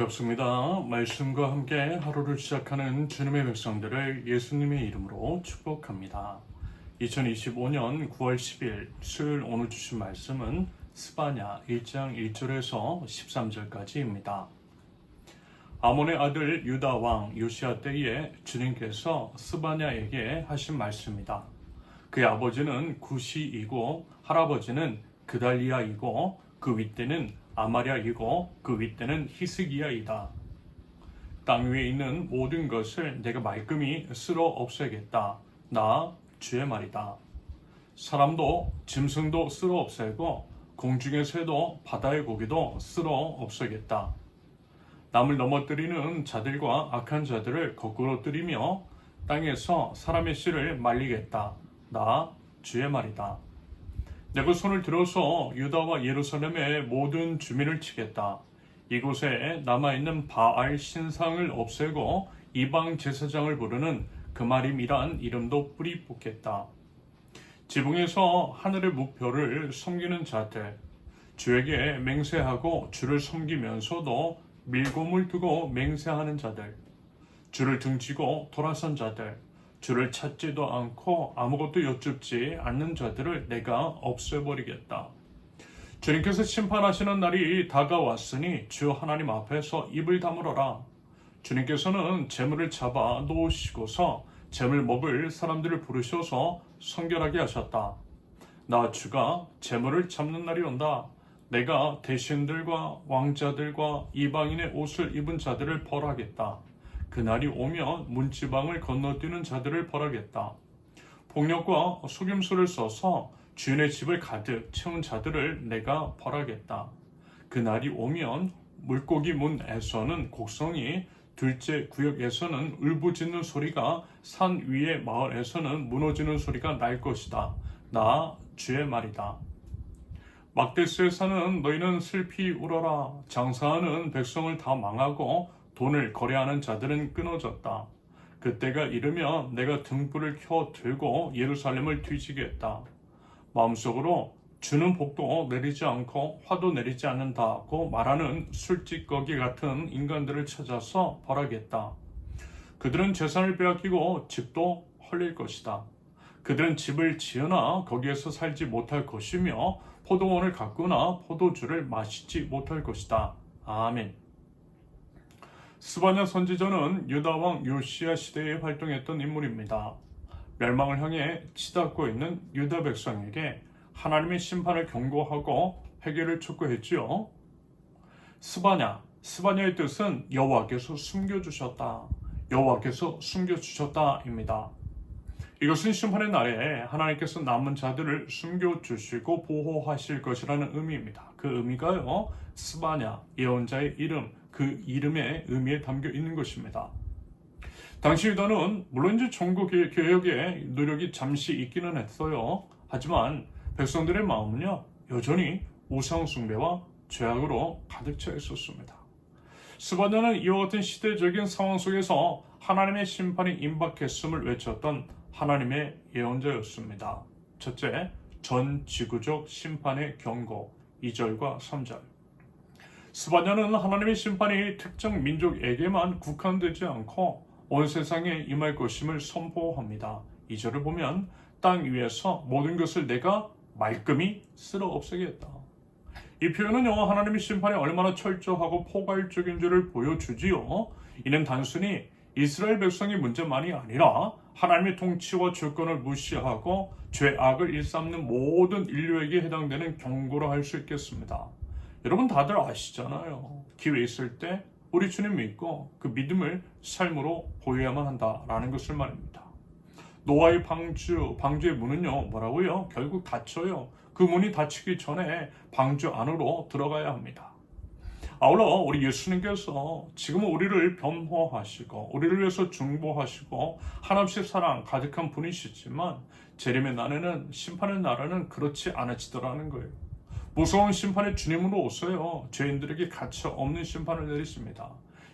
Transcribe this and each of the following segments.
반갑습니다. 말씀과 함께 하루를 시작하는 주님의 백성들을 예수님의 이름으로 축복합니다. 2025년 9월 10일 수요일 오늘 주신 말씀은 스바냐 1장 1절에서 13절까지입니다. 아몬의 아들 유다 왕 요시아 때에 주님께서 스바냐에게 하신 말씀이다. 그의 아버지는 구시이고 할아버지는 그달리아이고 그 윗대는 아마랴이고 그 윗대는 히스기야이다. 땅 위에 있는 모든 것을 내가 말끔히 쓸어 없애겠다. 나 주의 말이다. 사람도 짐승도 쓸어 없애고 공중의 새도 바다의 고기도 쓸어 없애겠다. 남을 넘어뜨리는 자들과 악한 자들을 거꾸로 뜨리며 땅에서 사람의 씨를 말리겠다. 나 주의 말이다. 내가 손을 들어서 유다와 예루살렘의 모든 주민을 치겠다. 이곳에 남아있는 바알 신상을 없애고 이방 제사장을 부르는 그마림이란 이름도 뿌리 뽑겠다. 지붕에서 하늘의 무표를 섬기는 자들, 주에게 맹세하고 주를 섬기면서도 밀곰을 두고 맹세하는 자들, 주를 등지고 돌아선 자들, 주를 찾지도 않고 아무것도 여쭙지 않는 자들을 내가 없애버리겠다. 주님께서 심판하시는 날이 다가왔으니 주 하나님 앞에서 입을 다물어라. 주님께서는 재물을 잡아 놓으시고서 재물 먹을 사람들을 부르셔서 성결하게 하셨다. 나 주가 재물을 잡는 날이 온다. 내가 대신들과 왕자들과 이방인의 옷을 입은 자들을 벌하겠다. 그날이 오면 문지방을 건너뛰는 자들을 벌하겠다. 폭력과 속임수를 써서 주인의 집을 가득 채운 자들을 내가 벌하겠다. 그날이 오면 물고기 문에서는 곡성이 둘째 구역에서는 울부짖는 소리가 산 위의 마을에서는 무너지는 소리가 날 것이다. 나 주의 말이다. 막대스에 사는 너희는 슬피 울어라. 장사하는 백성을 다 망하고 돈을 거래하는 자들은 끊어졌다. 그때가 이르면 내가 등불을 켜 들고 예루살렘을 뒤지겠다. 마음속으로 주는 복도 내리지 않고 화도 내리지 않는다고 말하는 술집거기 같은 인간들을 찾아서 벌하겠다. 그들은 재산을 빼앗기고 집도 헐릴 것이다. 그들은 집을 지으나 거기에서 살지 못할 것이며 포도원을 가꾸나 포도주를 마시지 못할 것이다. 아멘. 스바냐 선지자는 유다 왕 요시아 시대에 활동했던 인물입니다. 멸망을 향해 치닫고 있는 유다 백성에게 하나님의 심판을 경고하고 해결을 촉구했지요. 스바냐, 스바냐의 뜻은 여호와께서 숨겨주셨다. 여호와께서 숨겨주셨다입니다. 이것은 심판의 날에 하나님께서 남은 자들을 숨겨주시고 보호하실 것이라는 의미입니다. 그 의미가요, 스바냐, 예언자의 이름, 그 이름의 의미에 담겨 있는 것입니다. 당시 유다는 물론 이제 종교 개혁의 노력이 잠시 있기는 했어요. 하지만 백성들의 마음은요, 여전히 우상 숭배와 죄악으로 가득 차 있었습니다. 스바냐는 이와 같은 시대적인 상황 속에서 하나님의 심판이 임박했음을 외쳤던 하나님의 예언자였습니다. 첫째, 전 지구적 심판의 경고 2절과 3절. 스바냐는 하나님의 심판이 특정 민족에게만 국한되지 않고 온 세상에 임할 것임을 선포합니다. 2절을 보면 땅 위에서 모든 것을 내가 말끔히 쓸어 없애겠다. 이 표현은요, 하나님의 심판이 얼마나 철저하고 포괄적인 줄을 보여주지요. 이는 단순히 이스라엘 백성의 문제만이 아니라 하나님의 통치와 주권을 무시하고 죄악을 일삼는 모든 인류에게 해당되는 경고라 할수 있겠습니다. 여러분 다들 아시잖아요. 기회 있을 때 우리 주님 믿고 그 믿음을 삶으로 보여야만 한다라는 것을 말입니다. 노아의 방주, 방주의 문은요, 뭐라고요? 결국 닫혀요. 그 문이 닫히기 전에 방주 안으로 들어가야 합니다. 아울러 우리 예수님께서 지금은 우리를 변호하시고 우리를 위해서 중보하시고 한없이 사랑 가득한 분이시지만 재림의 날에는 심판의 날에는 그렇지 않으시더라는 거예요. 무서운 심판의 주님으로 오세요. 죄인들에게 가차 없는 심판을 내리십니다.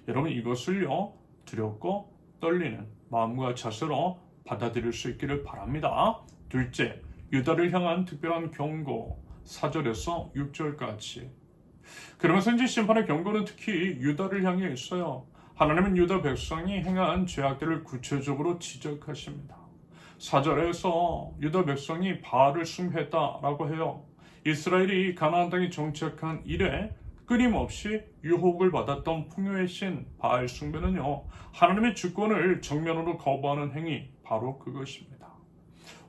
여러분 이것을요 두렵고 떨리는 마음과 자세로 받아들일 수 있기를 바랍니다. 둘째, 유다를 향한 특별한 경고 4절에서 6절까지 그러면서 이제 심판의 경고는 특히 유다를 향해 있어요. 하나님은 유다 백성이 행한 죄악들을 구체적으로 지적하십니다. 사절에서 유다 백성이 바알을 숭배했다라고 해요. 이스라엘이 가나안 땅에 정착한 이래 끊임없이 유혹을 받았던 풍요의 신 바알 숭배는요 하나님의 주권을 정면으로 거부하는 행위 바로 그것입니다.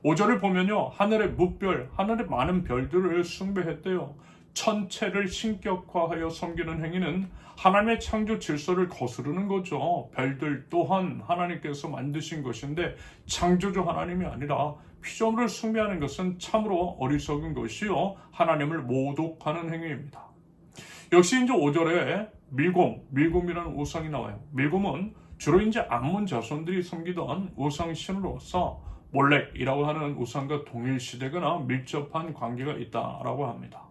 5절을 보면요 하늘의 무별 하늘의 많은 별들을 숭배했대요. 천체를 신격화하여 섬기는 행위는 하나님의 창조 질서를 거스르는 거죠. 별들 또한 하나님께서 만드신 것인데 창조주 하나님이 아니라 피조물을 숭배하는 것은 참으로 어리석은 것이요 하나님을 모독하는 행위입니다. 역시 이제 5절에 밀곰, 밀곰이라는 우상이 나와요. 밀곰은 주로 이제 암몬 자손들이 섬기던 우상 신으로서 몰렉이라고 하는 우상과 동일시되거나 밀접한 관계가 있다라고 합니다.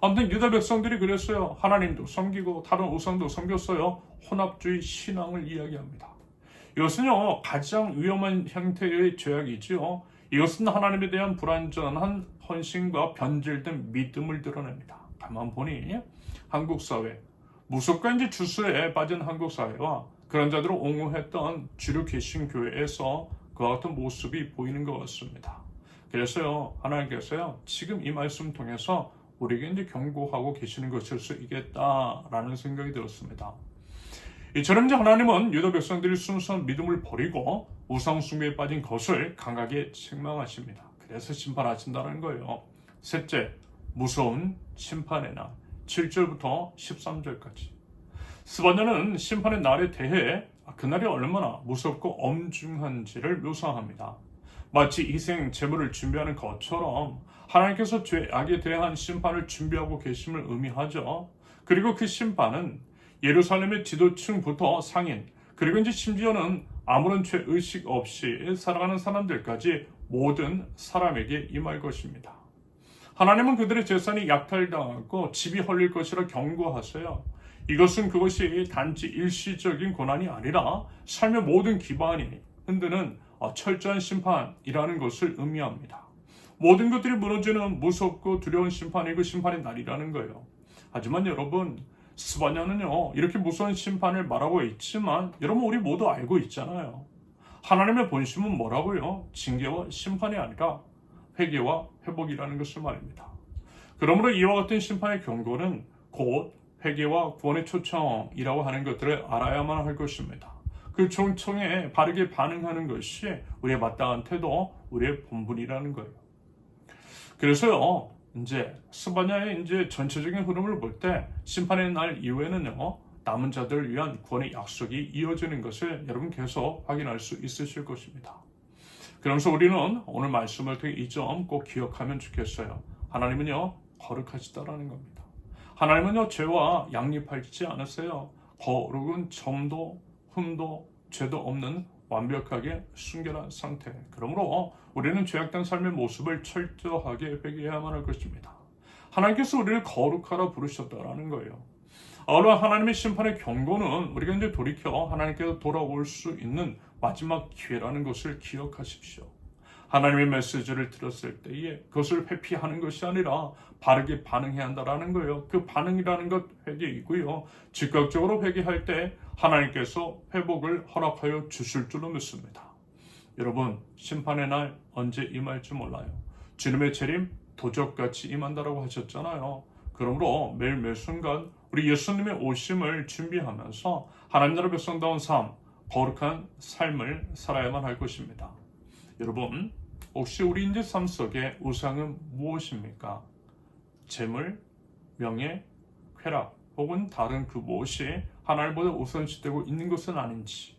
아무튼 유다 백성들이 그랬어요. 하나님도 섬기고 다른 우상도 섬겼어요. 혼합주의 신앙을 이야기합니다. 이것은요 가장 위험한 형태의 죄악이지요. 이것은 하나님에 대한 불완전한 헌신과 변질된 믿음을 드러냅니다. 가만 보니 한국 사회 이제 주술에 빠진 한국 사회와 그런 자들을 옹호했던 주류 개신 교회에서 그와 같은 모습이 보이는 것 같습니다. 그래서요 하나님께서요 지금 이 말씀 통해서 우리에게 이제 경고하고 계시는 것일 수 있겠다라는 생각이 들었습니다. 이처럼 이제 하나님은 유다 백성들이 순수한 믿음을 버리고 우상 숭배에 빠진 것을 강하게 책망하십니다. 그래서 심판하신다는 거예요. 셋째, 무서운 심판의 날. 7절부터 13절까지. 스바냐는 심판의 날에 대해 그날이 얼마나 무섭고 엄중한지를 묘사합니다. 마치 이생 재물을 준비하는 것처럼 하나님께서 죄악에 대한 심판을 준비하고 계심을 의미하죠. 그리고 그 심판은 예루살렘의 지도층부터 상인, 그리고 이제 심지어는 아무런 죄 의식 없이 살아가는 사람들까지 모든 사람에게 임할 것입니다. 하나님은 그들의 재산이 약탈당하고 집이 헐릴 것이라 경고하세요. 이것은 그것이 단지 일시적인 고난이 아니라 삶의 모든 기반이 흔드는 철저한 심판이라는 것을 의미합니다. 모든 것들이 무너지는 무섭고 두려운 심판이 그 심판의 날이라는 거예요. 하지만 여러분, 스바냐는요, 이렇게 무서운 심판을 말하고 있지만, 여러분, 우리 모두 알고 있잖아요. 하나님의 본심은 뭐라고요? 징계와 심판이 아니라 회개와 회복이라는 것을 말입니다. 그러므로 이와 같은 심판의 경고는 곧 회개와 구원의 초청이라고 하는 것들을 알아야만 할 것입니다. 그 초청에 바르게 반응하는 것이 우리의 마땅한 태도, 우리의 본분이라는 거예요. 그래서요, 이제 스바냐의 이제 전체적인 흐름을 볼 때 심판의 날 이후에는요, 남은 자들을 위한 구원의 약속이 이어지는 것을 여러분 계속 확인할 수 있으실 것입니다. 그러면서 우리는 오늘 말씀을 통해 이 점 꼭 기억하면 좋겠어요. 하나님은요, 거룩하시다라는 겁니다. 하나님은요, 죄와 양립하지 않으세요. 거룩은 점도, 흠도, 죄도 없는 완벽하게 순결한 상태. 그러므로 우리는 죄악된 삶의 모습을 철저하게 회개해야만 할 것입니다. 하나님께서 우리를 거룩하라 부르셨다라는 거예요. 아울러 하나님의 심판의 경고는 우리가 이제 돌이켜 하나님께서 돌아올 수 있는 마지막 기회라는 것을 기억하십시오. 하나님의 메시지를 들었을 때에 그것을 회피하는 것이 아니라 바르게 반응해야 한다라는 거예요. 그 반응이라는 것 회개이고요. 즉각적으로 회개할 때 하나님께서 회복을 허락하여 주실 줄로 믿습니다. 여러분 심판의 날 언제 임할지 몰라요. 주님의 재림 도적같이 임한다라고 하셨잖아요. 그러므로 매일 매 순간 우리 예수님의 오심을 준비하면서 하나님 나라 백성다운 삶, 거룩한 삶을 살아야만 할 것입니다. 여러분 혹시 우리 인제 삶 속에 우상은 무엇입니까? 재물, 명예, 쾌락 혹은 다른 그 무엇이 하나님보다 우선시되고 있는 것은 아닌지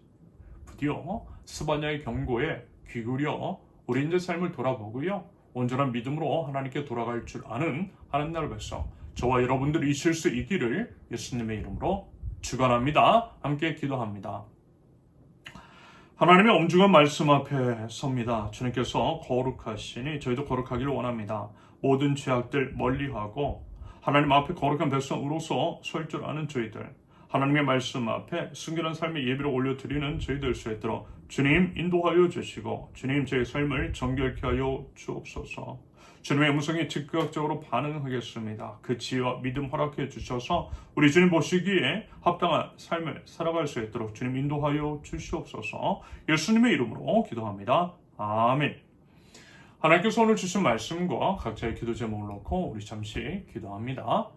부디어 스바냐의 경고에 귀구려 우리 인제 삶을 돌아보고요 온전한 믿음으로 하나님께 돌아갈 줄 아는 하나님 나라 백성 저와 여러분들이 있을 수 있기를 예수님의 이름으로 축원합니다. 함께 기도합니다. 하나님의 엄중한 말씀 앞에 섭니다. 주님께서 거룩하시니 저희도 거룩하기를 원합니다. 모든 죄악들 멀리하고 하나님 앞에 거룩한 백성으로서 설 줄 아는 저희들 하나님의 말씀 앞에 순결한 삶의 예비를 올려드리는 저희들 수 있도록 주님 인도하여 주시고 주님 제 삶을 정결케 하여 주옵소서 주님의 음성에 즉각적으로 반응하겠습니다. 그 지혜와 믿음 허락해 주셔서 우리 주님 보시기에 합당한 삶을 살아갈 수 있도록 주님 인도하여 주시옵소서 예수님의 이름으로 기도합니다. 아멘. 하나님께서 오늘 주신 말씀과 각자의 기도 제목을 놓고 우리 잠시 기도합니다.